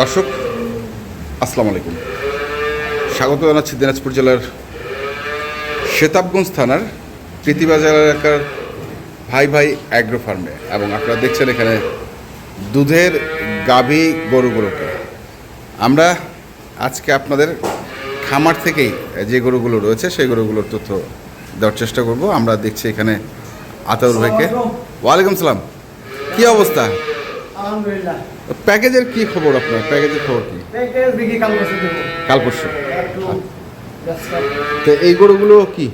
দর্শক, আসসালামু আলাইকুম। স্বাগত জানাচ্ছি দিনাজপুর জেলার শেতাবগঞ্জ থানার প্রীতিবাজার এলাকার ভাই ভাই অ্যাগ্রো ফার্মে এবং আপনারা দেখছেন এখানে দুধের গাভী গরুগুলোকে। আমরা আজকে আপনাদের খামার থেকেই যে গরুগুলো রয়েছে সেই গরুগুলোর তথ্য দেওয়ার চেষ্টা করব। আমরা দেখছি এখানে আতাউর ভাইকে। ওয়ালাইকুম সালাম। কী অবস্থা? আলহামদুলিল্লাহ। প্যাকেজের কি খবর আপনার? প্যাকেজের খবর কি? প্যাকেজ দেখি কাল বসে দেবো কাল। পরশু তো এই গরুগুলো কি?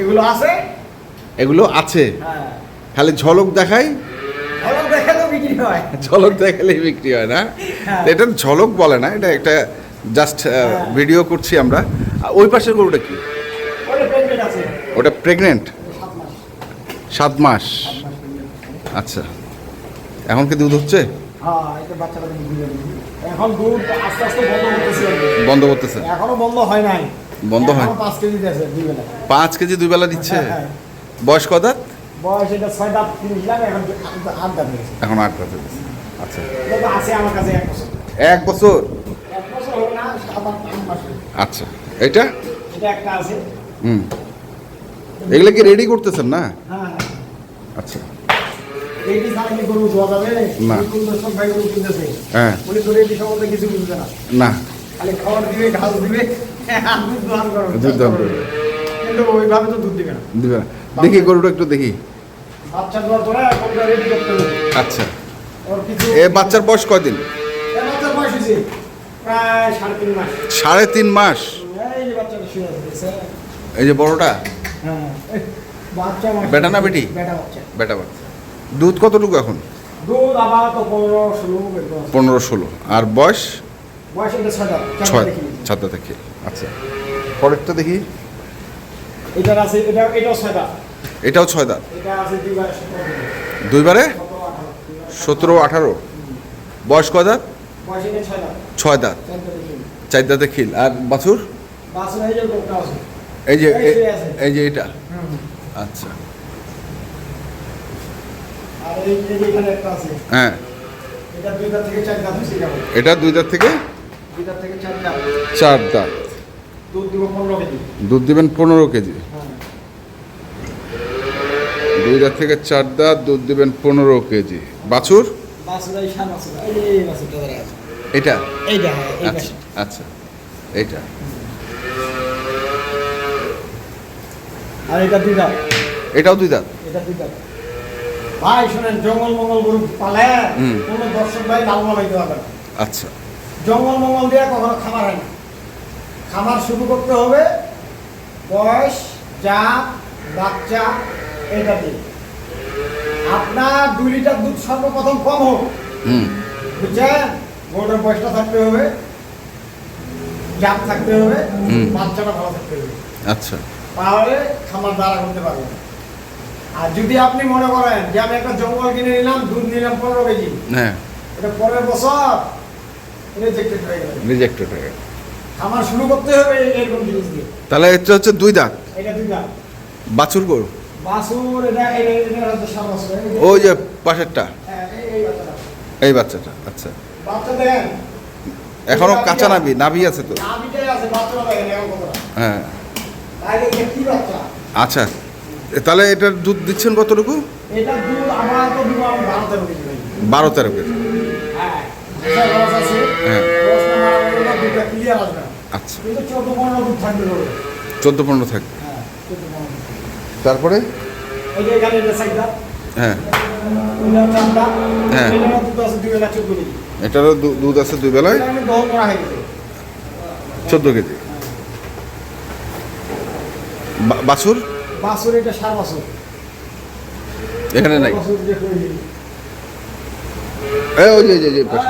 এগুলো আছে? এগুলো আছে? হ্যাঁ। খালি ঝলক দেখাই? ভালো দেখে বিক্রি হয়। ঝলক দেখালেই বিক্রি হয় না? হ্যাঁ। এটা ঝলক বলে না এটা একটা জাস্ট ভিডিও করছি আমরা। ওই পাশের গরুটা কি? ওটা প্রেগনেন্ট সাত মাস। আচ্ছা। এখন কি দুধ হচ্ছে? হ্যাঁ। এখন দুধ আস্তে আস্তে বন্ধ করতেছি। বন্ধ এখনও বন্ধ হয় নাই। বন্ধ হয়? পাঁচ কেজি দিয়েছে দুই বেলা। পাঁচ কেজি দুই বেলা দিচ্ছে? হ্যাঁ, হ্যাঁ। বয়স কদাত বয়স এটা ছয় দাঁত কিনেছিলাম এখন আট দাঁত হয়েছে। এখন আট বছর আচ্ছা। আছে আমার কাছে এক বছর। এক বছর? এক বছর হোক না সাত আট আট মাস আচ্ছা। এটা এটা একটা আছে। হুম। এগুলো কি রেডি করতেছেন না? হ্যাঁ। আচ্ছা। রেডি ছাড়া কি গরু ধোয়া যাবে না। কোন দর্শক ভাই গরু কিনতেছে। হ্যাঁ। উনি তো রেডি সম্বন্ধে কিছু বুঝবে না। না। খালি খাবার দিবে ঘাস দিবে দুধ করবে। দুধ দোহান করবে। কিন্তু ওইভাবে তো দুধ দিবে না। দিবে না। দেখি গরুটা একটু দেখি। বাচ্চা দেওয়ার পরে গরুটা রেডি করতে হবে। আচ্ছা। ওর কিছু এ বাচ্চার বয়স কয়দিন? এ বাচ্চার বয়স হয়েছে প্রায় সাড়ে তিন মাস। সাড়ে তিন মাস। এই যে বাচ্চাটা শুয়ে আছে এই যে বড়টা? হ্যাঁ। বাচ্চা বেটা না বেটি? বেটা বাচ্চা। বেটা বাচ্চা। দুধ কতটুকু এখন? পনেরো ষোলো আর বয়স? ছয়। ছাত্র থেকে। আচ্ছা। পরেরটা দেখি। এটাও ছয় দাঁত দুইবার সতেরো। আঠারো। বয়স কয় দাঁত? ছয় দাঁত। চার দাঁতে খিল। আর বাছুর? এই যে। এই যে এটা। আচ্ছা আর এই এই যে এখানে একটা আছে হ্যাঁ। এটা দুই দাঁত থেকে চার দাঁত। দুধ দিবেন পনেরো কেজি। দুই দাঁত থেকে চার দাঁত দুধ দিবেন পনেরো কেজি। বাছুর? এটা? আচ্ছা আচ্ছা। এটা আর এটা দুই দাঁত। এটাও দুই দাঁত? এটা দুই দাঁত। ভাই শোনেন জঙ্গল মঙ্গল গরু পালে কোনো দর্শক ভাই লাল মালাই দেওয়া না। আচ্ছা। জঙ্গল মঙ্গল দিয়ে কখনো খামার হয় না। খামার শুরু করতে হবে বয়স জাত বাচ্চা এটা দিয়ে। আপনার দুই লিটার দুধ সর্বপ্রথম কম হোক। বুঝছেন? গরুটার বয়সটা থাকতে হবে জাত থাকতে হবে বাচ্চাটা ভালো থাকতে হবে। আচ্ছা। তাহলে খামার দ্বারা করতে পারবেন। আর যদি আপনি মনে করেন যে আমি একটা জঙ্গল কিনে নিলাম দুধ নিলাম পনেরো কেজি হ্যাঁ। এটা পরের বছর রিজেক্টেড হয়ে গেল। রিজেক্টেড হয়ে গেল। খামার শুরু করতে হবে এরকম জিনিস দিয়ে। তাহলে এটা হচ্ছে দুই দাঁত? এটা দুই দাম বাছুর গরু? বাসুর এটা এটা এটা হচ্ছে সাত বছর। ওই যে পাশেরটা? হ্যাঁ, এই- বাচ্চাটা। আচ্ছা। বাচ্চা দেখেন এখনও কাঁচা নাভি নাভি আছে তো? নাভিটাই আছে বাচ্চাটা দেখেন এখন কতটা হ্যাঁ। তাহলে কি বাচ্চা। আচ্ছা। তাহলে এটার দুধ দিচ্ছেন কতটুকু? এটা দুধ আমার তো দিব আমি বারো তেরো কেজি তেরো হ্যাঁ রস আছে হ্যাঁ। রস না মারা গেলে দুধটা ক্লিয়ার আসবে আচ্ছা। কিন্তু চোদ্দ পনেরো দুধ থাকবে চোদ্দ পনেরো থাকবে হ্যাঁ দুধ। তারপরে? এই যে এখানে এটা সাইডটা হ্যাঁ। হ্যাঁ। এটারও দুধ আছে দুই বেলায়? হয়ে চোদ্দ কেজি। বা- বাছুর? বাছুর এটা সার বাছুর এখানে নাই। এই ওই যে এই যে, পাশে,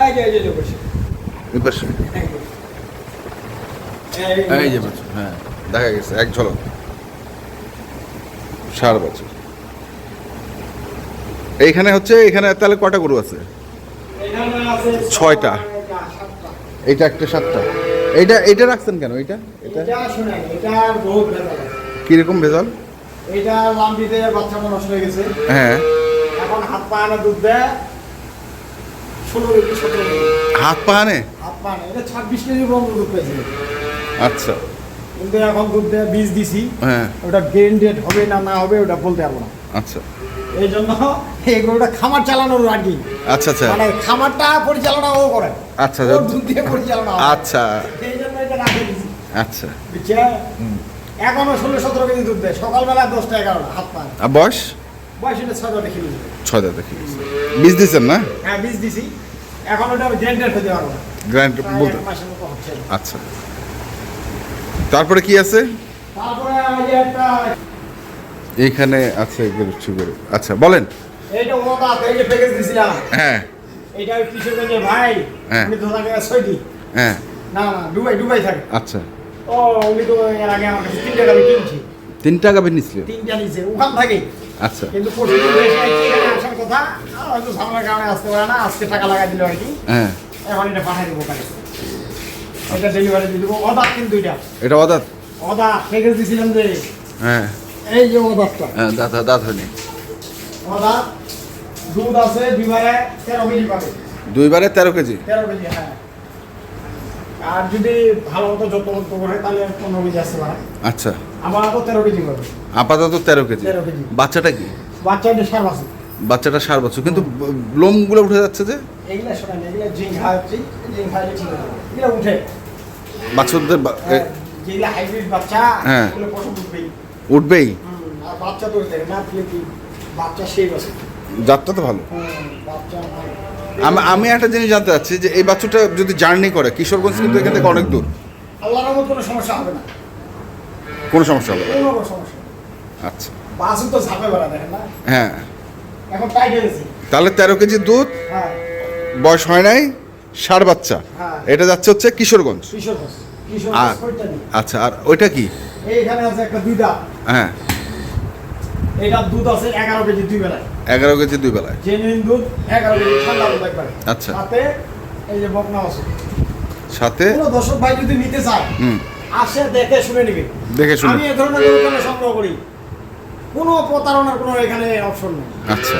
এই এই পাশে। হ্যাঁ দেখা গেছে এক ঝলক। সার বাছুর এইখানে হচ্ছে এখানে তাহলে কটা গরু আছে? ছয়টা। এইটা একটা সাতটা। এইটা এইটা রাখছেন কেন? এটা এটা এটা। কীরকম ভেজাল? এটা লাম্বিতে বাচ্চাটা নষ্ট হয়ে গেছে। হ্যাঁ। এখন হাত পা আনা দুধ দেয় ষোলো কেজি সতেরো হাত পা আনে? হাত পা নেই এটা ছাব্বিশ কেজি পর্যন্ত দুধ পেয়েছিল আচ্ছা। কিন্তু এখন দুধ দেওয়া বীজ দিছি। হ্যাঁ। ওটা গেন ডেট হবে না না হবে ওটা বলতে পারব না। আচ্ছা। এই জন্য এই গরুটা খামার চালানোর আর কি আচ্ছা আচ্ছা। মানে খামারটা পরিচালনা ও করে। আচ্ছা ওর দুধ দিয়ে পরিচালনা আচ্ছা। এই জন্য এটা রাখে আচ্ছা। বুঝছে এখনও ষোলো সতেরো কেজি দুধ দেয়। সকালবেলা দশটা এগারোটা হাত পা। আর বয়স? বয়স এটা ছয় দশটা খেলে ছয় বীজ দিচ্ছেন না? হ্যাঁ বীজ দিছি। এখন ওটা খেতে পারব গ্র্যান্ড বলতে আচ্ছা। তারপরে কি আছে? তারপরে একটা এইখানে আছে গরু আচ্ছা বলেন। এইটা ওটা এই যে প্যাকেজ দিছিলাম। হ্যাঁ। এটা কিশোরগঞ্জের ভাই। হ্যাঁ। উনি তো থাকে সৈদি হ্যাঁ। না না দুবাই দুবাই থাকে। আচ্ছা। ও উনি তো এর আগে আমার কাছে গাড়ি কিনছি। তিন টাকা নিছিল তিনটা ওখান থাকে। আচ্ছা। কিন্তু প্রতিদিন এসে এখানে আসার কথা হয়তো ঝামেলার কারণে আসতে পারে না আজকে টাকা লাগাই দিল আর কি। হ্যাঁ। এখন এটা পাঠাই দেবো এটা ডেলিভারি দিয়ে দেবো অদাত কিন্তু এটা। এটা অদাত? অদাত প্যাকেজ দিছিলাম যে। হ্যাঁ। এই যে অদাতটা। হ্যাঁ দাদা দাঁত হয়নি অদাত দুধ আছে দুবারে তেরো কেজি পাবে। দুইবারে তেরো কেজি? তেরো কেজি হ্যাঁ। আর যদি ভালো মতো যত্ন করে তাহলে পনেরো কেজি আসতে পারে। আচ্ছা। আমার তো তেরো কেজি পাবে আপাতত তেরো কেজি? 13 কেজি। বাচ্চাটা কি? বাচ্চা এটা সার আছে বাচ্চাটা সার কিন্তু লোমগুলো উঠে যাচ্ছে যে? এগুলা শোনা উঠে। বাছুরদের বা- যেগুলা হাইব্রিড বাচ্চা হ্যাঁ। উঠবেই। উঠবেই? আর বাচ্চা তো না বাচ্চা সেই বছর। জাতটা তো ভালো। বাচ্চা ভালো। আমি আমি একটা জিনিস জানতে চাচ্ছি যে এই বাচ্চাটা যদি জার্নি করে কিশোরগঞ্জ কিন্তু এখান থেকে অনেক দূর। আল্লাহর রহমত কোনো সমস্যা হবে না। কোনো সমস্যা হবে না। কোনো সমস্যা আচ্ছা। তো ঝাঁপে বেড়া দেখেন না? হ্যাঁ। এখন টাইট হয়ে গেছে। তাহলে তেরো কেজি দুধ হ্যাঁ। বয়স হয় নাই ষাট বাচ্চা। হ্যাঁ। এটা যাচ্ছে হচ্ছে কিশোরগঞ্জ। আচ্ছা আর ওইটা কি? এইখানে আছে একটা হ্যাঁ। এটা দুধ আছে এগারো কেজি দুই বেলায়। এগারো কেজি দুই বেলায়? জেনুইন দুধ এগারো কেজি ঠান্ডা দুধ একবারে। আচ্ছা। সাথে এই যে বকনা আছে। সাথে? কোনো দর্শক ভাই যদি নিতে চায় হুম। আসে দেখে শুনে নিবে। দেখে শুনে। আমি এ ধরনের গরু কেন সংগ্রহ করি। কোনো প্রতারণার কোনো এখানে অপশন নেই। আচ্ছা।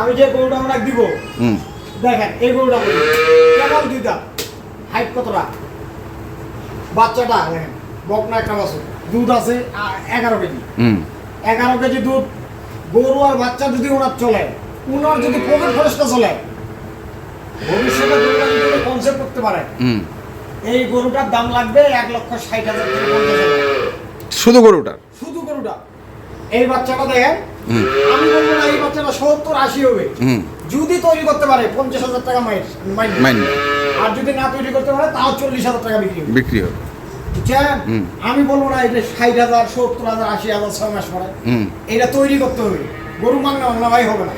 আমি যে গরুটা আমরা দিব হুম। দেখেন এই গরুটা বলি কেমন দুইটা। হাইট কতটা? বাচ্চাটা দেখেন বকনা একটা বছর দুধ আছে এগারো কেজি। হুম। এগারো কেজি দুধ গরু আর বাচ্চা যদি ওনার চলে ওনার যদি পকেট খরচটা চলে ভবিষ্যতে গরুটা যদি কনসেপ্ট করতে পারে। এই গরুটার দাম লাগবে এক লক্ষ ষাট হাজার থেকে পঞ্চাশ হাজার। শুধু গরুটার? শুধু গরুটা। এই বাচ্চাটা দেখেন আমি বলব না এই বাচ্চাটা সত্তর আশি হবে। যদি তৈরি করতে পারে পঞ্চাশ হাজার টাকা মাইন আর যদি না তৈরি করতে পারে তাও চল্লিশ হাজার টাকা বিক্রি বিক্রি হবে। বুঝছেন? আমি বলব না এটা ষাট হাজার সত্তর হাজার আশি হাজার ছয় মাস পরে। এটা তৈরি করতে হবে। গরু মাংনা অন্য ভাই হবে না।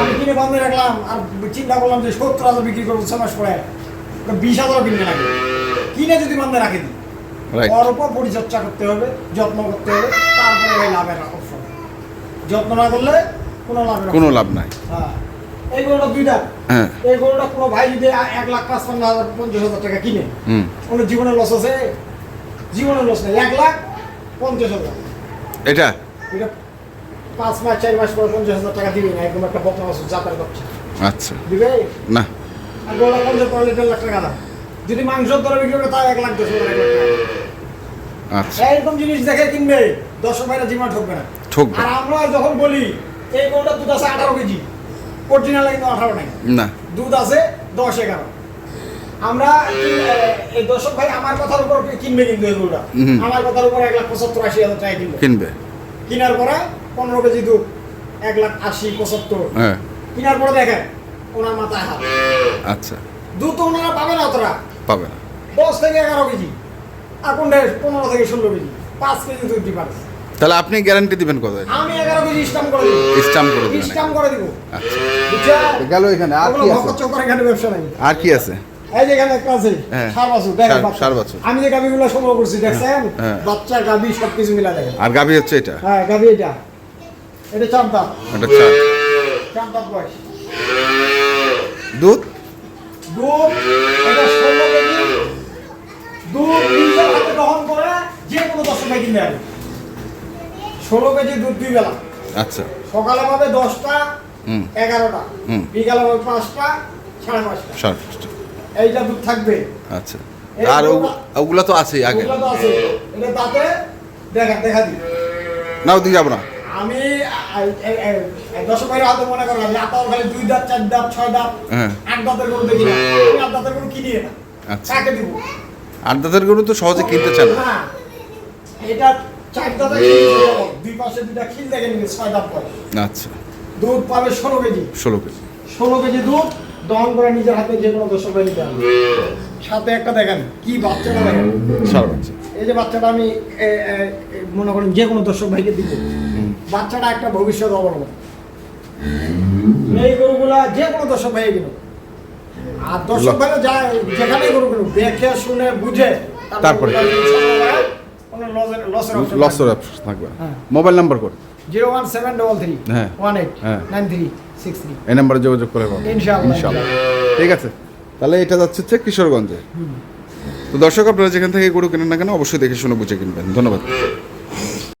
আমি কিনে বান্ধে রাখলাম আর চিন্তা করলাম যে সত্তর হাজার বিক্রি করব ছয় মাস পরে। বিশ হাজারও কিনে লাগে। কিনে যদি বান্ধে রাখে দিই উপর পরিচর্যা করতে হবে যত্ন করতে হবে তারপরে লাভের অপশন। যত্ন না করলে কোনো লাভ কোনো লাভ নাই। হ্যাঁ। এই গরুটা দুইটা। হ্যাঁ। এই গরুটা কোনো ভাই যদি এক লাখ পাঁচপান্ন হাজার পঞ্চাশ হাজার টাকা কিনে জীবনে লস আছে? জীবনে লস নেই। এক লাখ পঞ্চাশ হাজার। এটা? এটা পাঁচ মাস চার মাস পরে পঞ্চাশ হাজার টাকা দিবে না একদম একটা বকনা মাস যাতায়াত করছে আচ্ছা। দিবে? না। আর গরুটা পঞ্চাশ পড়লে দেড় লাখ টাকা দাম। যদি মাংসের দরে বিক্রি করে এক লাখ দশ হাজার এক আচ্ছা। জিনিস দেখে কিনবে দশ ভাইরা জিমা ঠকবে না। ঠকবে। আর আমরা যখন বলি এই গরুটা দুধ আছে আঠারো কেজি অরিজিনাল কিন্তু আঠারো নাই। না। দুধ আছে দশ এগারো। আমরা দর্শক ভাই আমার কথার উপর কিনবে কিন্তু হুম। আমার কথার উপর এক লাখ পঁচাত্তর আশি হাজার টাকা কিনবে। কিনবে। কেনার পরে পনেরো কেজি দুধ এক লাখ আশি পঁচাত্তর। হ্যাঁ। কেনার পরে দেখেন ওনার মাথায় হাত। আচ্ছা। দুধ তো ওনারা পাবে না অতটা। পাবে না। দশ থেকে এগারো কেজি আর কোনটা? পনেরো থেকে ষোলো কেজি। পাঁচ কেজি দুধ ডিফারেন্স তাহলে আপনি গ্যারান্টি দিবেন কত আমি এগারো কেজি স্টাম্প করে দিব। স্টাম্প করে দিবেন স্টাম্প করে দিব। আচ্ছা। গেল এখানে আর কি আছে? ভকত চক্কর এখানে ব্যবসা নাই। আর কি আছে? এই যে এখানে একটা আছে হ্যাঁ। সার বাছুর দেখেন। ষাঁড় বাছুর। আমি যে গাভিগুলো সংগ্রহ করছি দেখছেন? হ্যাঁ। বাচ্চা গাভি সব কিছু মিলা দেখেন। আর গাভী হচ্ছে এটা? হ্যাঁ গাভি এটা। এটা চামতা এটা চার। চামতা বয়স। দুধ এটা ষোলো কেজি দুধ নিজের হাতে গ্রহণ করে যে কোনো দশ টাকা কিনতে হবে ষোলো কেজি দুধ দুই বেলা। আচ্ছা। সকালে পাবে দশটা এগারোটা। বিকালে পাবে পাঁচটা সাড়ে পাঁচটা। সাড়ে পাঁচটা। এইটা দুধ থাকবে। আচ্ছা। আর ওগুলো তো আগে। আছে। এটা তাতে দেখা দেখা দিই। না ওদিকে যাব না। আমি দশক ভাইয়ের হাতে মনে করেন আমি আতাও খালি দুই দাঁত চার দাঁত ছয় দাঁত হ্যাঁ। আট দাঁতের গরু দেখি আমি আট দাঁতের গরু কিনি না। আচ্ছা। কাকে দিব। গরু তো সহজে কিনতে চান। না হ্যাঁ। এটা দুই পাশে দুইটা খিল দেখে নিবে ছয় আচ্ছা। দুধ পাবে ষোলো কেজি। ষোলো কেজি। ষোলো কেজি দুধ দহন করে নিজের হাতে যে কোনো নিতে হবে। সাথে একটা দেখেন কি বাচ্চাটা দেখেন। এই যে বাচ্চাটা আমি মনে করেন যে কোনো দর্শক ভাইকে দিব। বাচ্চাটা একটা ভবিষ্যৎ অবলম্বন। এই গরুগুলা যে কোনো দর্শক ভাই কিনো আর দর্শক ভাই যায় যেখানে গরু কিনো দেখে শুনে বুঝে তারপরে। লসের লসের অপশন থাকবে। Mobile number code zero one seven double three হ্যাঁ। ওয়ান এইট হ্যাঁ। নাইন থ্রি সিক্স থ্রি এই নাম্বারে যোগাযোগ করে পাবো। ইনশাআল্লাহ। ঠিক আছে। তাহলে এটা যাচ্ছে হচ্ছে কিশোরগঞ্জে। তো দর্শক আপনারা যেখান থেকে গরু কেনেন না কেন অবশ্যই দেখে শুনে বুঝে কিনবেন। ধন্যবাদ।